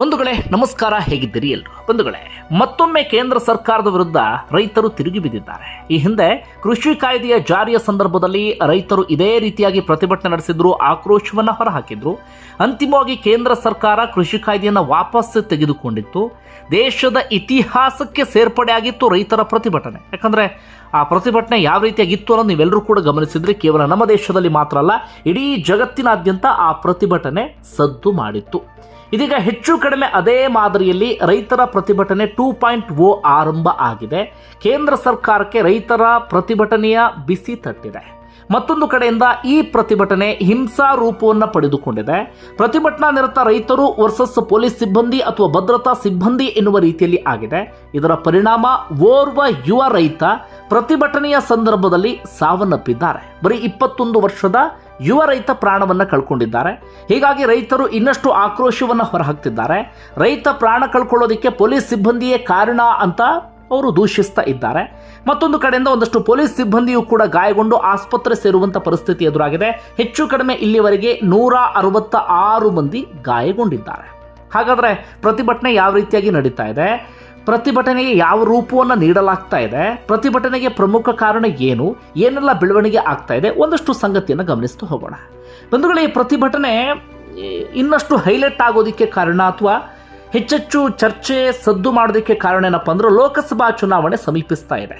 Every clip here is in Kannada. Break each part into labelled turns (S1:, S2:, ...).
S1: ಬಂಧುಗಳೇ, ನಮಸ್ಕಾರ, ಹೇಗಿದ್ದೀರಿ ಎಲ್ರು? ಬಂಧುಗಳೇ, ಮತ್ತೊಮ್ಮೆ ಕೇಂದ್ರ ಸರ್ಕಾರದ ವಿರುದ್ಧ ರೈತರು ತಿರುಗಿ ಬಿದ್ದಿದ್ದಾರೆ. ಈ ಹಿಂದೆ ಕೃಷಿ ಕಾಯ್ದೆಯ ಜಾರಿಯ ಸಂದರ್ಭದಲ್ಲಿ ರೈತರು ಇದೇ ರೀತಿಯಾಗಿ ಪ್ರತಿಭಟನೆ ನಡೆಸಿದ್ರು, ಆಕ್ರೋಶವನ್ನ ಹೊರಹಾಕಿದ್ರು. ಅಂತಿಮವಾಗಿ ಕೇಂದ್ರ ಸರ್ಕಾರ ಕೃಷಿ ಕಾಯ್ದೆಯನ್ನು ವಾಪಸ್ ತೆಗೆದುಕೊಂಡಿತ್ತು. ದೇಶದ ಇತಿಹಾಸಕ್ಕೆ ಸೇರ್ಪಡೆಯಾಗಿತ್ತು ರೈತರ ಪ್ರತಿಭಟನೆ. ಯಾಕಂದ್ರೆ, ಆ ಪ್ರತಿಭಟನೆ ಯಾವ ರೀತಿಯಾಗಿತ್ತು ಅನ್ನೋದು ನೀವೆಲ್ಲರೂ ಕೂಡ ಗಮನಿಸಿದ್ರೆ ಕೇವಲ ನಮ್ಮ ದೇಶದಲ್ಲಿ ಮಾತ್ರ ಅಲ್ಲ, ಇಡೀ ಜಗತ್ತಿನಾದ್ಯಂತ ಆ ಪ್ರತಿಭಟನೆ ಸದ್ದು ಮಾಡಿತ್ತು. ಇದೀಗ ಹೆಚ್ಚು ಕಡಿಮೆ ಅದೇ ಮಾದರಿಯಲ್ಲಿ ರೈತರ ಪ್ರತಿಭಟನೆ ಟೂ ಪಾಯಿಂಟ್ ಓ ಆರಂಭ ಆಗಿದೆ. ಕೇಂದ್ರ ಸರ್ಕಾರಕ್ಕೆ ರೈತರ ಪ್ರತಿಭಟನೆಯ ಬಿಸಿ ತಟ್ಟಿದೆ. ಮತ್ತೊಂದು ಕಡೆಯಿಂದ ಈ ಪ್ರತಿಭಟನೆ ಹಿಂಸಾ ರೂಪವನ್ನು ಪಡೆದುಕೊಂಡಿದೆ. ಪ್ರತಿಭಟನಾ ನಿರತ ರೈತರು ವರ್ಸಸ್ ಪೊಲೀಸ್ ಸಿಬ್ಬಂದಿ ಅಥವಾ ಭದ್ರತಾ ಸಿಬ್ಬಂದಿ ಎನ್ನುವ ರೀತಿಯಲ್ಲಿ ಆಗಿದೆ. ಇದರ ಪರಿಣಾಮ ಓರ್ವ ಯುವ ರೈತ ಪ್ರತಿಭಟನೆಯ ಸಂದರ್ಭದಲ್ಲಿ ಸಾವನ್ನಪ್ಪಿದ್ದಾರೆ. ಬರೀ ಇಪ್ಪತ್ತೊಂದು ವರ್ಷದ ಯುವ ರೈತ ಪ್ರಾಣವನ್ನ ಕಳ್ಕೊಂಡಿದ್ದಾರೆ. ಹೀಗಾಗಿ ರೈತರು ಇನ್ನಷ್ಟು ಆಕ್ರೋಶವನ್ನು ಹೊರಹಾಕ್ತಿದ್ದಾರೆ. ರೈತ ಪ್ರಾಣ ಕಳ್ಕೊಳ್ಳೋದಕ್ಕೆ ಪೊಲೀಸ್ ಸಿಬ್ಬಂದಿಯೇ ಕಾರಣ ಅಂತ ಅವರು ದೂಷಿಸ್ತಾ ಇದ್ದಾರೆ. ಮತ್ತೊಂದು ಕಡೆಯಿಂದ ಒಂದಷ್ಟು ಪೊಲೀಸ್ ಸಿಬ್ಬಂದಿಯೂ ಕೂಡ ಗಾಯಗೊಂಡು ಆಸ್ಪತ್ರೆ ಸೇರುವಂತ ಪರಿಸ್ಥಿತಿ ಎದುರಾಗಿದೆ. ಹೆಚ್ಚು ಕಡಿಮೆ ಇಲ್ಲಿವರೆಗೆ ನೂರ ಅರವತ್ತ ಆರು ಮಂದಿ ಗಾಯಗೊಂಡಿದ್ದಾರೆ. ಹಾಗಾದರೆ ಪ್ರತಿಭಟನೆ ಯಾವ ರೀತಿಯಾಗಿ ನಡೀತಾ ಇದೆ? ಪ್ರತಿಭಟನೆಗೆ ಯಾವ ರೂಪವನ್ನು ನೀಡಲಾಗ್ತಾ ಇದೆ? ಪ್ರತಿಭಟನೆಗೆ ಪ್ರಮುಖ ಕಾರಣ ಏನು? ಏನೆಲ್ಲ ಬೆಳವಣಿಗೆ ಆಗ್ತಾ ಇದೆ? ಒಂದಷ್ಟು ಸಂಗತಿಯನ್ನು ಗಮನಿಸ್ತಾ ಹೋಗೋಣ. ಬಂಧುಗಳೇ ಈ ಪ್ರತಿಭಟನೆ ಇನ್ನಷ್ಟು ಹೈಲೈಟ್ ಆಗೋದಕ್ಕೆ ಕಾರಣ ಅಥವಾ ಹೆಚ್ಚೆಚ್ಚು ಚರ್ಚೆ ಸದ್ದು ಮಾಡೋದಕ್ಕೆ ಕಾರಣ ಏನಪ್ಪ ಅಂದ್ರೆ ಲೋಕಸಭಾ ಚುನಾವಣೆ ಸಮೀಪಿಸ್ತಾ ಇದೆ.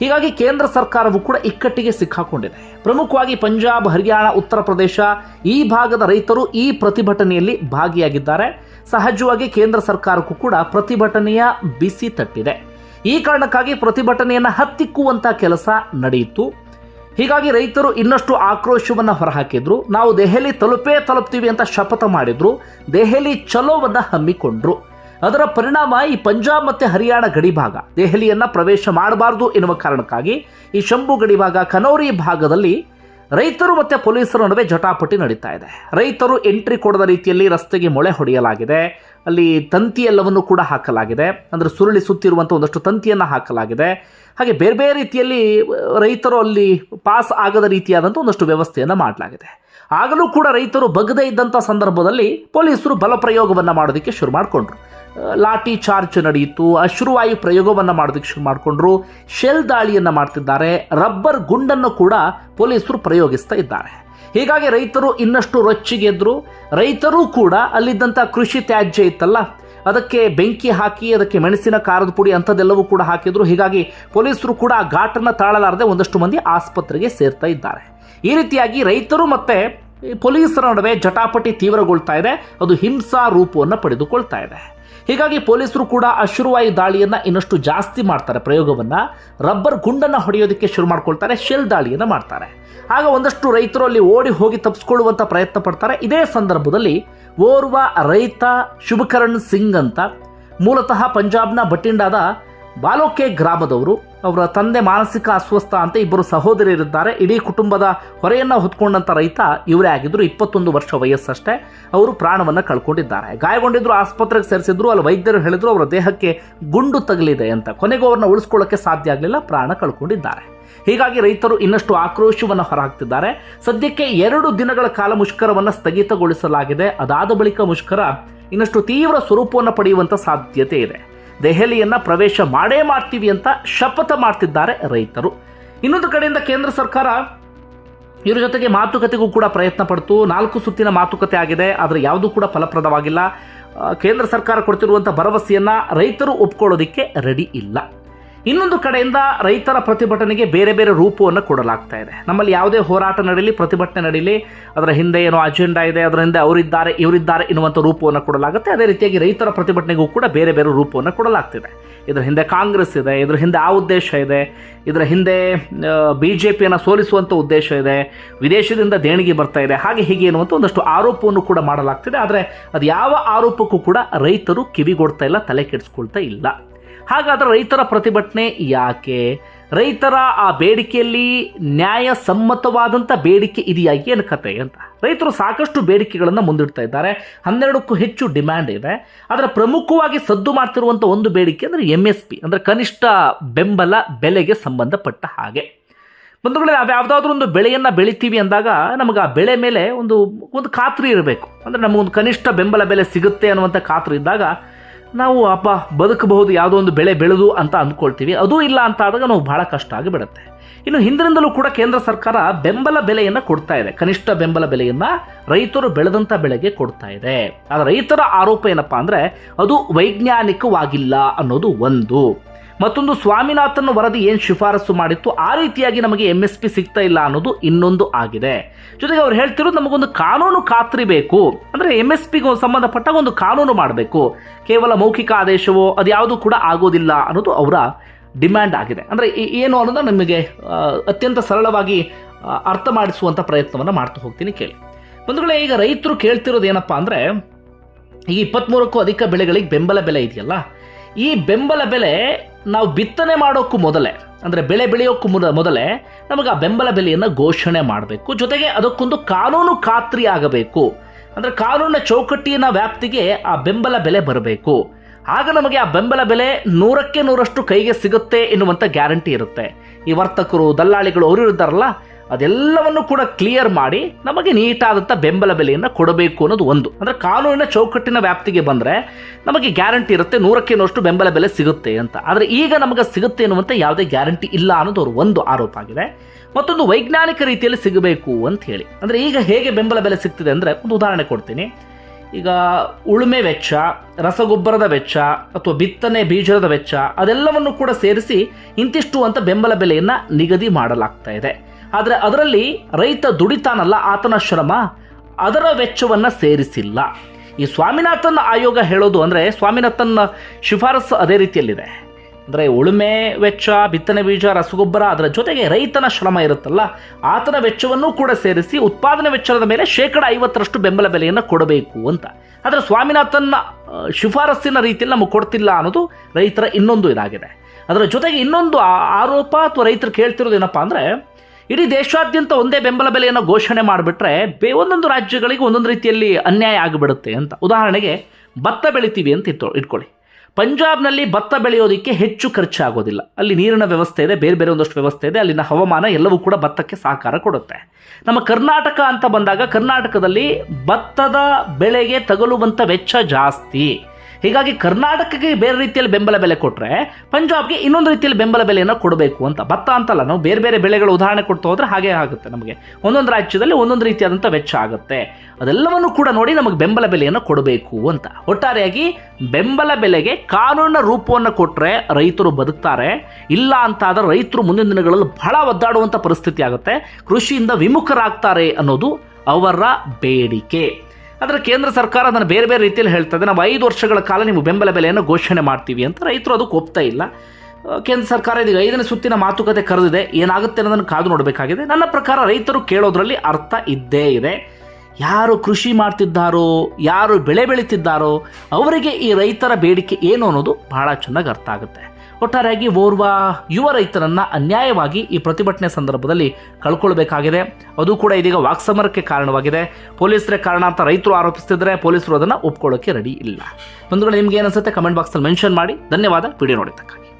S1: ಹೀಗಾಗಿ ಕೇಂದ್ರ ಸರ್ಕಾರವು ಕೂಡ ಇಕ್ಕಟ್ಟಿಗೆ ಸಿಕ್ಕಾಕೊಂಡಿದೆ. ಪ್ರಮುಖವಾಗಿ ಪಂಜಾಬ್, ಹರಿಯಾಣ, ಉತ್ತರ ಪ್ರದೇಶ ಈ ಭಾಗದ ರೈತರು ಈ ಪ್ರತಿಭಟನೆಯಲ್ಲಿ ಭಾಗಿಯಾಗಿದ್ದಾರೆ. ಸಹಜವಾಗಿ ಕೇಂದ್ರ ಸರ್ಕಾರಕ್ಕೂ ಕೂಡ ಪ್ರತಿಭಟನೆಯ ಬಿಸಿ ತಟ್ಟಿದೆ. ಈ ಕಾರಣಕ್ಕಾಗಿ ಪ್ರತಿಭಟನೆಯನ್ನು ಹತ್ತಿಕ್ಕುವಂತ ಕೆಲಸ ನಡೆಯಿತು. ಹೀಗಾಗಿ ರೈತರು ಇನ್ನಷ್ಟು ಆಕ್ರೋಶವನ್ನು ಹೊರಹಾಕಿದ್ರು. ನಾವು ದೆಹಲಿ ತಲುಪೇ ತಲುಪ್ತೀವಿ ಅಂತ ಶಪಥ ಮಾಡಿದ್ರು. ದೆಹಲಿ ಚಲೋವನ್ನು ಹಮ್ಮಿಕೊಂಡ್ರು. ಅದರ ಪರಿಣಾಮ ಈ ಪಂಜಾಬ್ ಮತ್ತು ಹರಿಯಾಣ ಗಡಿಭಾಗ ದೆಹಲಿಯನ್ನು ಪ್ರವೇಶ ಮಾಡಬಾರ್ದು ಎನ್ನುವ ಕಾರಣಕ್ಕಾಗಿ ಈ ಶಂಭು ಗಡಿಭಾಗ ಕನೌರಿ ಭಾಗದಲ್ಲಿ ರೈತರು ಮತ್ತೆ ಪೊಲೀಸರ ನಡುವೆ ಜಟಾಪಟಿ ನಡೀತಾ ಇದೆ. ರೈತರು ಎಂಟ್ರಿ ಕೊಡದ ರೀತಿಯಲ್ಲಿ ರಸ್ತೆಗೆ ಮೊಳೆ ಹೊಡೆಯಲಾಗಿದೆ. ಅಲ್ಲಿ ತಂತಿ ಎಲ್ಲವನ್ನು ಕೂಡ ಹಾಕಲಾಗಿದೆ. ಅಂದರೆ ಸುರುಳಿ ಸುತ್ತಿರುವಂಥ ಒಂದಷ್ಟು ತಂತಿಯನ್ನು ಹಾಕಲಾಗಿದೆ. ಹಾಗೆ ಬೇರೆ ಬೇರೆ ರೀತಿಯಲ್ಲಿ ರೈತರು ಅಲ್ಲಿ ಪಾಸ್ ಆಗದ ರೀತಿಯಾದಂಥ ಒಂದಷ್ಟು ವ್ಯವಸ್ಥೆಯನ್ನು ಮಾಡಲಾಗಿದೆ. ಆಗಲೂ ಕೂಡ ರೈತರು ಬಗ್ಗದೇ ಇದ್ದಂಥ ಸಂದರ್ಭದಲ್ಲಿ ಪೊಲೀಸರು ಬಲಪ್ರಯೋಗವನ್ನು ಮಾಡೋದಕ್ಕೆ ಶುರು ಮಾಡಿಕೊಂಡ್ರು. ಲಾಠಿ ಚಾರ್ಜ್ ನಡೆಯಿತು, ಅಶ್ರುವಾಯು ಪ್ರಯೋಗವನ್ನು ಮಾಡೋದಕ್ಕೆ ಶುರು ಮಾಡಿಕೊಂಡ್ರು, ಶೆಲ್ ದಾಳಿಯನ್ನು ಮಾಡ್ತಿದ್ದಾರೆ, ರಬ್ಬರ್ ಗುಂಡನ್ನು ಕೂಡ ಪೊಲೀಸರು ಪ್ರಯೋಗಿಸ್ತಾ ಇದ್ದಾರೆ. ಹೀಗಾಗಿ ರೈತರು ಇನ್ನಷ್ಟು ರೊಚ್ಚಿಗೆದ್ರು ರೈತರು ಕೂಡ ಅಲ್ಲಿದ್ದಂಥ ಕೃಷಿ ತ್ಯಾಜ್ಯ ಇತ್ತಲ್ಲ, ಅದಕ್ಕೆ ಬೆಂಕಿ ಹಾಕಿ, ಅದಕ್ಕೆ ಮೆಣಸಿನ ಖಾರದ ಪುಡಿ ಅಂಥದ್ದೆಲ್ಲವೂ ಕೂಡ ಹಾಕಿದ್ರು, ಹೀಗಾಗಿ ಪೊಲೀಸರು ಕೂಡ ಆ ಘಾಟನ್ನು ತಾಳಲಾರದೆ ಒಂದಷ್ಟು ಮಂದಿ ಆಸ್ಪತ್ರೆಗೆ ಸೇರ್ತಾ ಇದ್ದಾರೆ. ಈ ರೀತಿಯಾಗಿ ರೈತರು ಮತ್ತೆ ಪೊಲೀಸರ ನಡುವೆ ಜಟಾಪಟಿ ತೀವ್ರಗೊಳ್ತಾ ಇದೆ. ಅದು ಹಿಂಸಾ ರೂಪವನ್ನು ಪಡೆದುಕೊಳ್ತಾ ಇದೆ. ಹೀಗಾಗಿ ಪೊಲೀಸರು ಕೂಡ ಅಶ್ರುವಾಯು ದಾಳಿಯನ್ನ ಇನ್ನಷ್ಟು ಜಾಸ್ತಿ ಮಾಡ್ತಾರೆ ಪ್ರಯೋಗವನ್ನ. ರಬ್ಬರ್ ಗುಂಡನ್ನ ಹೊಡೆಯೋದಕ್ಕೆ ಶುರು ಮಾಡ್ಕೊಳ್ತಾರೆ, ಶೆಲ್ ದಾಳಿಯನ್ನ ಮಾಡ್ತಾರೆ. ಆಗ ಒಂದಷ್ಟು ರೈತರು ಅಲ್ಲಿ ಓಡಿ ಹೋಗಿ ತಪ್ಪಿಸ್ಕೊಳ್ಳುವಂತ ಪ್ರಯತ್ನ ಪಡ್ತಾರೆ. ಇದೇ ಸಂದರ್ಭದಲ್ಲಿ ಓರ್ವ ರೈತ ಶುಭಕರಣ್ ಸಿಂಗ್ ಅಂತ, ಮೂಲತಃ ಪಂಜಾಬ್ನ ಬಟಿಂಡಾದ ಬಾಲೋಕೆ ಗ್ರಾಮದವರು, ಅವರ ತಂದೆ ಮಾನಸಿಕ ಅಸ್ವಸ್ಥ ಅಂತ ಇಬ್ಬರು ಸಹೋದರಿಯರಿದ್ದಾರೆ ಇಡೀ ಕುಟುಂಬದ ಹೊರೆಯನ್ನ ಹೊತ್ಕೊಂಡಂಥ ರೈತ ಇವರೇ ಆಗಿದ್ರು, ಇಪ್ಪತ್ತೊಂದು ವರ್ಷ ವಯಸ್ಸಷ್ಟೇ. ಅವರು ಪ್ರಾಣವನ್ನು ಕಳ್ಕೊಂಡಿದ್ದಾರೆ. ಗಾಯಗೊಂಡಿದ್ರು, ಆಸ್ಪತ್ರೆಗೆ ಸೇರಿಸಿದ್ರು, ಅಲ್ಲಿ ವೈದ್ಯರು ಹೇಳಿದ್ರು, ಅವರ ದೇಹಕ್ಕೆ ಗುಂಡು ತಗಲಿದೆ ಅಂತ. ಕೊನೆಗೂ ಅವ್ರನ್ನ ಉಳಿಸ್ಕೊಳ್ಳೋಕೆ ಸಾಧ್ಯ ಆಗಲಿಲ್ಲ, ಪ್ರಾಣ ಕಳ್ಕೊಂಡಿದ್ದಾರೆ. ಹೀಗಾಗಿ ರೈತರು ಇನ್ನಷ್ಟು ಆಕ್ರೋಶವನ್ನು ಹೊರಹಾಕ್ತಿದ್ದಾರೆ. ಸದ್ಯಕ್ಕೆ ಎರಡು ದಿನಗಳ ಕಾಲ ಮುಷ್ಕರವನ್ನು ಸ್ಥಗಿತಗೊಳಿಸಲಾಗಿದೆ. ಅದಾದ ಬಳಿಕ ಮುಷ್ಕರ ಇನ್ನಷ್ಟು ತೀವ್ರ ಸ್ವರೂಪವನ್ನು ಪಡೆಯುವಂಥ ಸಾಧ್ಯತೆ ಇದೆ. ದೆಹಲಿಯನ್ನ ಪ್ರವೇಶ ಮಾಡೇ ಮಾಡ್ತೀವಿ ಅಂತ ಶಪಥ ಮಾಡ್ತಿದ್ದಾರೆ ರೈತರು. ಇನ್ನೊಂದು ಕಡೆಯಿಂದ ಕೇಂದ್ರ ಸರ್ಕಾರ ಇವ್ರ ಜೊತೆಗೆ ಮಾತುಕತೆಗೂ ಕೂಡ ಪ್ರಯತ್ನ ಪಡ್ತು. ನಾಲ್ಕು ಸುತ್ತಿನ ಮಾತುಕತೆ ಆಗಿದೆ, ಆದರೆ ಯಾವುದೂ ಕೂಡ ಫಲಪ್ರದವಾಗಿಲ್ಲ. ಕೇಂದ್ರ ಸರ್ಕಾರ ಕೊಡ್ತಿರುವಂಥ ಭರವಸೆಯನ್ನು ರೈತರು ಒಪ್ಕೊಳ್ಳೋದಕ್ಕೆ ರೆಡಿ ಇಲ್ಲ. ಇನ್ನೊಂದು ಕಡೆಯಿಂದ ರೈತರ ಪ್ರತಿಭಟನೆಗೆ ಬೇರೆ ಬೇರೆ ರೂಪವನ್ನು ಕೊಡಲಾಗ್ತಾ ಇದೆ. ನಮ್ಮಲ್ಲಿ ಯಾವುದೇ ಹೋರಾಟ ನಡೀಲಿ ಪ್ರತಿಭಟನೆ ನಡೀಲಿ ಅದರ ಹಿಂದೆ ಏನೋ ಅಜೆಂಡಾ ಇದೆ, ಅದರ ಹಿಂದೆ ಅವರಿದ್ದಾರೆ, ಇವರಿದ್ದಾರೆ ಎನ್ನುವಂಥ ರೂಪವನ್ನು ಕೊಡಲಾಗುತ್ತೆ. ಅದೇ ರೀತಿಯಾಗಿ ರೈತರ ಪ್ರತಿಭಟನೆಗೂ ಕೂಡ ಬೇರೆ ಬೇರೆ ರೂಪವನ್ನು ಕೊಡಲಾಗ್ತಿದೆ. ಇದರ ಹಿಂದೆ ಕಾಂಗ್ರೆಸ್ ಇದೆ, ಇದರ ಹಿಂದೆ ಆ ಉದ್ದೇಶ ಇದೆ, ಇದರ ಹಿಂದೆ ಬಿ ಜೆ ಪಿಯನ್ನು ಸೋಲಿಸುವಂಥ ಉದ್ದೇಶ ಇದೆ, ವಿದೇಶದಿಂದ ದೇಣಿಗೆ ಬರ್ತಾ ಇದೆ, ಹಾಗೆ ಹೀಗೆ ಎನ್ನುವಂಥ ಒಂದಷ್ಟು ಆರೋಪವನ್ನು ಕೂಡ ಮಾಡಲಾಗ್ತಿದೆ. ಆದರೆ ಅದು ಯಾವ ಆರೋಪಕ್ಕೂ ಕೂಡ ರೈತರು ಕಿವಿಗೊಡ್ತಾ ಇಲ್ಲ, ತಲೆ ಕೆಡಿಸ್ಕೊಳ್ತಾ ಇಲ್ಲ. ಹಾಗಾದ್ರೆ ರೈತರ ಪ್ರತಿಭಟನೆ ಯಾಕೆ? ರೈತರ ಆ ಬೇಡಿಕೆಯಲ್ಲಿ ನ್ಯಾಯಸಮ್ಮತವಾದಂಥ ಬೇಡಿಕೆ ಇದೆಯಾ? ಏನು ಕತೆ ಅಂತ. ರೈತರು ಸಾಕಷ್ಟು ಬೇಡಿಕೆಗಳನ್ನು ಮುಂದಿಡ್ತಾ ಇದ್ದಾರೆ. ಹನ್ನೆರಡಕ್ಕೂ ಹೆಚ್ಚು ಡಿಮ್ಯಾಂಡ್ ಇದೆ. ಆದರೆ ಪ್ರಮುಖವಾಗಿ ಸದ್ದು ಮಾಡ್ತಿರುವಂಥ ಒಂದು ಬೇಡಿಕೆ ಅಂದರೆ ಎಂ ಎಸ್ ಪಿ ಅಂದರೆ ಕನಿಷ್ಠ ಬೆಂಬಲ ಬೆಲೆಗೆ ಸಂಬಂಧಪಟ್ಟ ಹಾಗೆ. ಬಂಧುಗಳೇ, ನಾವು ಯಾವುದಾದ್ರೂ ಒಂದು ಬೆಳೆಯನ್ನು ಬೆಳಿತೀವಿ ಅಂದಾಗ ನಮಗೆ ಆ ಬೆಳೆ ಮೇಲೆ ಒಂದು ಒಂದು ಖಾತ್ರಿ ಇರಬೇಕು. ಅಂದರೆ ನಮಗೊಂದು ಕನಿಷ್ಠ ಬೆಂಬಲ ಬೆಲೆ ಸಿಗುತ್ತೆ ಅನ್ನುವಂಥ ಖಾತ್ರಿ ಇದ್ದಾಗ ನಾವು ಅಪ್ಪ ಬದುಕಬಹುದು ಯಾವುದೋ ಒಂದು ಬೆಳೆ ಬೆಳೆದು ಅಂತ ಅಂದ್ಕೊಳ್ತೀವಿ. ಅದು ಇಲ್ಲ ಅಂತ ಆದಾಗ ನಾವು ಭಾಳ ಕಷ್ಟ ಆಗಿಬಿಡುತ್ತೆ. ಇನ್ನು ಹಿಂದಿನಿಂದಲೂ ಕೂಡ ಕೇಂದ್ರ ಸರ್ಕಾರ ಬೆಂಬಲ ಬೆಲೆಯನ್ನು ಕೊಡ್ತಾ ಇದೆ. ಕನಿಷ್ಠ ಬೆಂಬಲ ಬೆಲೆಯನ್ನು ರೈತರು ಬೆಳೆದಂಥ ಬೆಳೆಗೆ ಕೊಡ್ತಾ ಇದೆ. ಆದರೆ ರೈತರ ಆರೋಪ ಏನಪ್ಪಾ ಅಂದರೆ ಅದು ವೈಜ್ಞಾನಿಕವಾಗಿಲ್ಲ ಅನ್ನೋದು ಒಂದು. ಮತ್ತೊಂದು ಸ್ವಾಮಿನಾಥನ್ ವರದಿ ಏನು ಶಿಫಾರಸು ಮಾಡಿತ್ತು, ಆ ರೀತಿಯಾಗಿ ನಮಗೆ ಎಂ ಎಸ್ ಪಿ ಸಿಗ್ತಾ ಇಲ್ಲ ಅನ್ನೋದು ಇನ್ನೊಂದು ಆಗಿದೆ. ಜೊತೆಗೆ ಅವ್ರು ಹೇಳ್ತಿರೋದು ನಮಗೊಂದು ಕಾನೂನು ಖಾತ್ರಿ ಬೇಕು. ಅಂದರೆ ಎಂ ಎಸ್ ಪಿಗೆ ಸಂಬಂಧಪಟ್ಟ ಒಂದು ಕಾನೂನು ಮಾಡಬೇಕು. ಕೇವಲ ಮೌಖಿಕ ಆದೇಶವೋ ಅದು ಕೂಡ ಆಗೋದಿಲ್ಲ ಅನ್ನೋದು ಅವರ ಡಿಮ್ಯಾಂಡ್ ಆಗಿದೆ. ಅಂದರೆ ಏನು ಅನ್ನೋದು ನಮಗೆ ಅತ್ಯಂತ ಸರಳವಾಗಿ ಅರ್ಥ ಮಾಡಿಸುವಂಥ ಪ್ರಯತ್ನವನ್ನು ಮಾಡ್ತಾ ಹೋಗ್ತೀನಿ ಕೇಳಿ. ಬಂಧುಗಳೇ, ಈಗ ರೈತರು ಕೇಳ್ತಿರೋದು ಏನಪ್ಪ ಅಂದರೆ, ಈ ಇಪ್ಪತ್ತ್ಮೂರಕ್ಕೂ ಅಧಿಕ ಬೆಳೆಗಳಿಗೆ ಬೆಂಬಲ ಬೆಲೆ ಇದೆಯಲ್ಲ? ಈ ಬೆಂಬಲ ಬೆಲೆ ನಾವು ಬಿತ್ತನೆ ಮಾಡೋಕ್ಕೂ ಮೊದಲೇ, ಅಂದರೆ ಬೆಳೆ ಬೆಳೆಯೋಕ್ಕೂ ಮುದ, ಮೊದಲೇ ನಮಗೆ ಆ ಬೆಂಬಲ ಬೆಲೆಯನ್ನು ಘೋಷಣೆ ಮಾಡಬೇಕು. ಜೊತೆಗೆ ಅದಕ್ಕೊಂದು ಕಾನೂನು ಖಾತ್ರಿ ಆಗಬೇಕು. ಅಂದರೆ ಕಾನೂನಿನ ಚೌಕಟ್ಟಿನ ವ್ಯಾಪ್ತಿಗೆ ಆ ಬೆಂಬಲ ಬೆಲೆ ಬರಬೇಕು. ಆಗ ನಮಗೆ ಆ ಬೆಂಬಲ ಬೆಲೆ ನೂರಕ್ಕೆ ನೂರಷ್ಟು ಕೈಗೆ ಸಿಗುತ್ತೆ ಎನ್ನುವಂಥ ಗ್ಯಾರಂಟಿ ಇರುತ್ತೆ. ಈ ವರ್ತಕರು, ದಲ್ಲಾಳಿಗಳು, ಅವರು ಇರ್ತಾರಲ್ಲ ಅದೆಲ್ಲವನ್ನು ಕೂಡ ಕ್ಲಿಯರ್ ಮಾಡಿ ನಮಗೆ ನೀಟಾದಂಥ ಬೆಂಬಲ ಬೆಲೆಯನ್ನು ಕೊಡಬೇಕು ಅನ್ನೋದು ಒಂದು. ಅಂದರೆ ಕಾನೂನಿನ ಚೌಕಟ್ಟಿನ ವ್ಯಾಪ್ತಿಗೆ ಬಂದರೆ ನಮಗೆ ಗ್ಯಾರಂಟಿ ಇರುತ್ತೆ, ನೂರಕ್ಕೆ ನೂರಷ್ಟು ಬೆಂಬಲ ಬೆಲೆ ಸಿಗುತ್ತೆ ಅಂತ. ಆದರೆ ಈಗ ನಮಗೆ ಸಿಗುತ್ತೆ ಎನ್ನುವಂಥ ಯಾವುದೇ ಗ್ಯಾರಂಟಿ ಇಲ್ಲ ಅನ್ನೋದು ಅವ್ರ ಒಂದು ಆರೋಪ ಆಗಿದೆ. ಮತ್ತೊಂದು ವೈಜ್ಞಾನಿಕ ರೀತಿಯಲ್ಲಿ ಸಿಗಬೇಕು ಅಂತ ಹೇಳಿ. ಅಂದರೆ ಈಗ ಹೇಗೆ ಬೆಂಬಲ ಬೆಲೆ ಸಿಗ್ತಿದೆ ಅಂದರೆ ಒಂದು ಉದಾಹರಣೆ ಕೊಡ್ತೀನಿ. ಈಗ ಉಳುಮೆ ವೆಚ್ಚ, ರಸಗೊಬ್ಬರದ ವೆಚ್ಚ, ಅಥವಾ ಬಿತ್ತನೆ ಬೀಜದ ವೆಚ್ಚ ಅದೆಲ್ಲವನ್ನು ಕೂಡ ಸೇರಿಸಿ ಇಂತಿಷ್ಟು ಅಂತ ಬೆಂಬಲ ಬೆಲೆಯನ್ನು ನಿಗದಿ ಮಾಡಲಾಗ್ತಾ ಇದೆ. ಆದರೆ ಅದರಲ್ಲಿ ರೈತ ದುಡಿತಾನಲ್ಲ, ಆತನ ಶ್ರಮ ಅದರ ವೆಚ್ಚವನ್ನು ಸೇರಿಸಿಲ್ಲ. ಈ ಸ್ವಾಮಿನಾಥನ್ ಆಯೋಗ ಹೇಳೋದು ಅಂದರೆ ಸ್ವಾಮಿನಾಥನ್ ಶಿಫಾರಸು ಅದೇ ರೀತಿಯಲ್ಲಿದೆ. ಅಂದರೆ ಉಳುಮೆ ವೆಚ್ಚ, ಬಿತ್ತನೆ ಬೀಜ, ರಸಗೊಬ್ಬರ, ಅದರ ಜೊತೆಗೆ ರೈತನ ಶ್ರಮ ಇರುತ್ತಲ್ಲ, ಆತನ ವೆಚ್ಚವನ್ನೂ ಕೂಡ ಸೇರಿಸಿ ಉತ್ಪಾದನೆ ವೆಚ್ಚದ ಮೇಲೆ ಶೇಕಡ ಐವತ್ತರಷ್ಟು ಬೆಂಬಲ ಬೆಲೆಯನ್ನು ಕೊಡಬೇಕು ಅಂತ. ಆದರೆ ಸ್ವಾಮಿನಾಥನ್ ಶಿಫಾರಸ್ಸಿನ ರೀತಿಯಲ್ಲಿ ನಮಗೆ ಕೊಡ್ತಿಲ್ಲ ಅನ್ನೋದು ರೈತರ ಇನ್ನೊಂದು ಇದಾಗಿದೆ. ಅದರ ಜೊತೆಗೆ ಇನ್ನೊಂದು ಆರೋಪ ಅಥವಾ ರೈತರು ಕೇಳ್ತಿರೋದು ಏನಪ್ಪ ಅಂದರೆ ಇಡೀ ದೇಶಾದ್ಯಂತ ಒಂದೇ ಬೆಂಬಲ ಬೆಲೆಯನ್ನು ಘೋಷಣೆ ಮಾಡಿಬಿಟ್ರೆ ಬೇ ಒಂದೊಂದು ರಾಜ್ಯಗಳಿಗೆ ಒಂದೊಂದು ರೀತಿಯಲ್ಲಿ ಅನ್ಯಾಯ ಆಗಿಬಿಡುತ್ತೆ ಅಂತ. ಉದಾಹರಣೆಗೆ ಭತ್ತ ಬೆಳಿತೀವಿ ಅಂತ ಇತ್ತು ಇಟ್ಕೊಳ್ಳಿ. ಪಂಜಾಬ್ನಲ್ಲಿ ಭತ್ತ ಬೆಳೆಯೋದಕ್ಕೆ ಹೆಚ್ಚು ಖರ್ಚಾಗೋದಿಲ್ಲ. ಅಲ್ಲಿ ನೀರಿನ ವ್ಯವಸ್ಥೆ ಇದೆ, ಬೇರೆ ಬೇರೆ ಒಂದಷ್ಟು ವ್ಯವಸ್ಥೆ ಇದೆ, ಅಲ್ಲಿನ ಹವಾಮಾನ ಎಲ್ಲವೂ ಕೂಡ ಭತ್ತಕ್ಕೆ ಸಹಕಾರ ಕೊಡುತ್ತೆ. ನಮ್ಮ ಕರ್ನಾಟಕ ಅಂತ ಬಂದಾಗ ಕರ್ನಾಟಕದಲ್ಲಿ ಭತ್ತದ ಬೆಳೆಗೆ ತಗಲುವಂಥ ವೆಚ್ಚ ಜಾಸ್ತಿ. ಹೀಗಾಗಿ ಕರ್ನಾಟಕಕ್ಕೆ ಬೇರೆ ರೀತಿಯಲ್ಲಿ ಬೆಂಬಲ ಬೆಲೆ ಕೊಟ್ಟರೆ ಪಂಜಾಬ್ಗೆ ಇನ್ನೊಂದು ರೀತಿಯಲ್ಲಿ ಬೆಂಬಲ ಬೆಲೆಯನ್ನು ಕೊಡಬೇಕು ಅಂತ. ಭತ್ತ ಅಂತಲ್ಲ, ನಾವು ಬೇರೆ ಬೇರೆ ಬೆಳೆಗಳ ಉದಾಹರಣೆ ಕೊಡ್ತಾ ಹೋದರೆ ಹಾಗೆ ಆಗುತ್ತೆ ನಮಗೆ. ಒಂದೊಂದು ರಾಜ್ಯದಲ್ಲಿ ಒಂದೊಂದು ರೀತಿಯಾದಂಥ ವೆಚ್ಚ ಆಗುತ್ತೆ. ಅದೆಲ್ಲವನ್ನು ಕೂಡ ನೋಡಿ ನಮಗೆ ಬೆಂಬಲ ಬೆಲೆಯನ್ನು ಕೊಡಬೇಕು ಅಂತ. ಒಟ್ಟಾರೆಯಾಗಿ ಬೆಂಬಲ ಬೆಲೆಗೆ ಕಾನೂನಿನ ರೂಪವನ್ನು ಕೊಟ್ಟರೆ ರೈತರು ಬದುಕ್ತಾರೆ. ಇಲ್ಲ ಅಂತ ಆದರೆ ರೈತರು ಮುಂದಿನ ದಿನಗಳಲ್ಲಿ ಬಹಳ ಒದ್ದಾಡುವಂಥ ಪರಿಸ್ಥಿತಿ ಆಗುತ್ತೆ. ಕೃಷಿಯಿಂದ ವಿಮುಖರಾಗ್ತಾರೆ ಅನ್ನೋದು ಅವರ ಬೇಡಿಕೆ. ಆದರೆ ಕೇಂದ್ರ ಸರ್ಕಾರ ಅದನ್ನು ಬೇರೆ ಬೇರೆ ರೀತಿಯಲ್ಲಿ ಹೇಳ್ತದೆ. ನಾವು ಐದು ವರ್ಷಗಳ ಕಾಲ ನೀವು ಬೆಂಬಲ ಬೆಲೆಯನ್ನು ಘೋಷಣೆ ಮಾಡ್ತೀವಿ ಅಂತ ರೈತರು ಅದಕ್ಕೆ ಒಪ್ತಾ ಇಲ್ಲ. ಕೇಂದ್ರ ಸರ್ಕಾರ ಇದೀಗ ಐದನೇ ಸುತ್ತಿನ ಮಾತುಕತೆ ಕರೆದಿದೆ. ಏನಾಗುತ್ತೆ ಅನ್ನೋದನ್ನು ಕಾದು ನೋಡಬೇಕಾಗಿದೆ. ನನ್ನ ಪ್ರಕಾರ ರೈತರು ಕೇಳೋದ್ರಲ್ಲಿ ಅರ್ಥ ಇದ್ದೇ ಇದೆ. ಯಾರು ಕೃಷಿ ಮಾಡ್ತಿದ್ದಾರೋ, ಯಾರು ಬೆಳೆ ಬೆಳೀತಿದ್ದಾರೋ, ಅವರಿಗೆ ಈ ರೈತರ ಬೇಡಿಕೆ ಏನು ಅನ್ನೋದು ಬಹಳ ಚೆನ್ನಾಗಿ ಅರ್ಥ ಆಗುತ್ತೆ. ಒಟ್ಟಾರೆಯಾಗಿ ಓರ್ವ ಯುವ ರೈತರನ್ನ ಅನ್ಯಾಯವಾಗಿ ಈ ಪ್ರತಿಭಟನೆ ಸಂದರ್ಭದಲ್ಲಿ ಕಳ್ಕೊಳ್ಬೇಕಾಗಿದೆ. ಅದು ಕೂಡ ಇದೀಗ ವಾಕ್ಸಮರಕ್ಕೆ ಕಾರಣವಾಗಿದೆ. ಪೊಲೀಸರೇ ಕಾರಣ ಅಂತ ರೈತರು ಆರೋಪಿಸ್ತಿದ್ರೆ ಪೊಲೀಸರು ಅದನ್ನು ಒಪ್ಕೊಳ್ಳೋಕೆ ರೆಡಿ ಇಲ್ಲ. ಬಂಧುಗಳು, ನಿಮ್ಗೆ ಏನನ್ಸುತ್ತೆ ಕಮೆಂಟ್ ಬಾಕ್ಸಲ್ಲಿ ಮೆನ್ಷನ್ ಮಾಡಿ. ಧನ್ಯವಾದ. ವಿಡಿಯೋ ನೋಡಿದ್ದಕ್ಕಾಗಿ.